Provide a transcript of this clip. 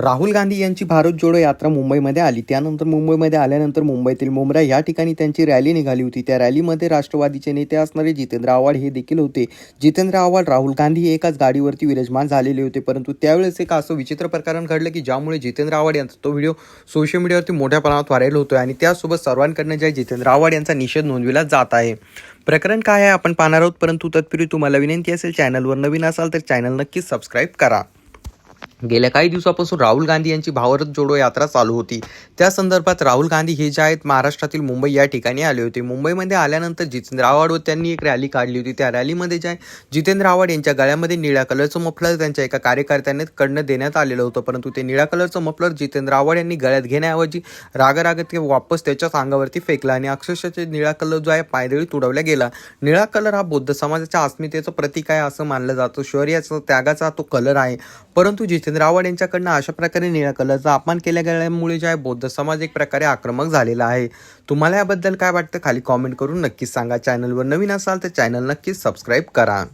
राहुल गांधी यांची भारत जोडो यात्रा मुंबईमध्ये आली. त्यानंतर मुंबईमध्ये आल्यानंतर मुंबईतील मुंब्रा या ठिकाणी त्यांची रॅली निघाली होती. त्या रॅलीमध्ये राष्ट्रवादीचे नेते असणारे जितेंद्र आव्हाड हे देखील होते. जितेंद्र आव्हाड राहुल गांधी हे एकाच गाडीवरती विराजमान झालेले होते. परंतु त्यावेळेस एक असं विचित्र प्रकरण घडलं की ज्यामुळे जितेंद्र आव्हाड यांचा तो व्हिडिओ सोशल मीडियावरती मोठ्या प्रमाणात व्हायरल होतो आणि त्यासोबत सर्वांकडनं जे जितेंद्र आव्हाड यांचा निषेध नोंदविला जात आहे. प्रकरण काय आहे आपण पाहणार आहोत. परंतु तत्पूर्वी तुम्हाला विनंती असेल चॅनलवर नवीन असाल तर चॅनल नक्कीच सबस्क्राईब करा. गेल्या काही दिवसापासून राहुल गांधी यांची भारत जोडो यात्रा चालू होती. त्या संदर्भात राहुल गांधी हे जे आहेत महाराष्ट्रातील मुंबई या ठिकाणी आले होते. मुंबईमध्ये आल्यानंतर जितेंद्र आव्हाड व त्यांनी एक रॅली काढली होती. त्या रॅलीमध्ये जे आहे जितेंद्र आव्हाड यांच्या गळ्यामध्ये निळ्या कलरचं मफलर त्यांच्या एका कार्यकर्त्याने कडनं देण्यात आलेलं होतं. परंतु ते निळ्या कलरचं मफलर जितेंद्र आव्हाड यांनी गळ्यात घेण्याऐवजी रागरागत ते वापस त्याच्याच अंगावरती फेकला आणि अक्षरशः निळा कलर जो आहे पायदळी तुडवला गेला. निळा कलर हा बौद्ध समाजाच्या अस्मितेचं प्रतीक आहे असं मानलं जातं. शौर्याचा त्यागाचा तो कलर आहे. परंतु जितेंद्र आव्हाड यांच्याकडनं अशा प्रकारे निळ्या कलरचा अपमान केल्या गेल्यामुळे जे आहे बौद्ध समाज एक प्रकारे आक्रमक झालेला आहे. तुम्हाला याबद्दल काय वाटतं? खाली कॉमेंट करून नक्कीच सांगा. चॅनलवर नवीन असाल तर चॅनल नक्कीच सबस्क्राईब करा.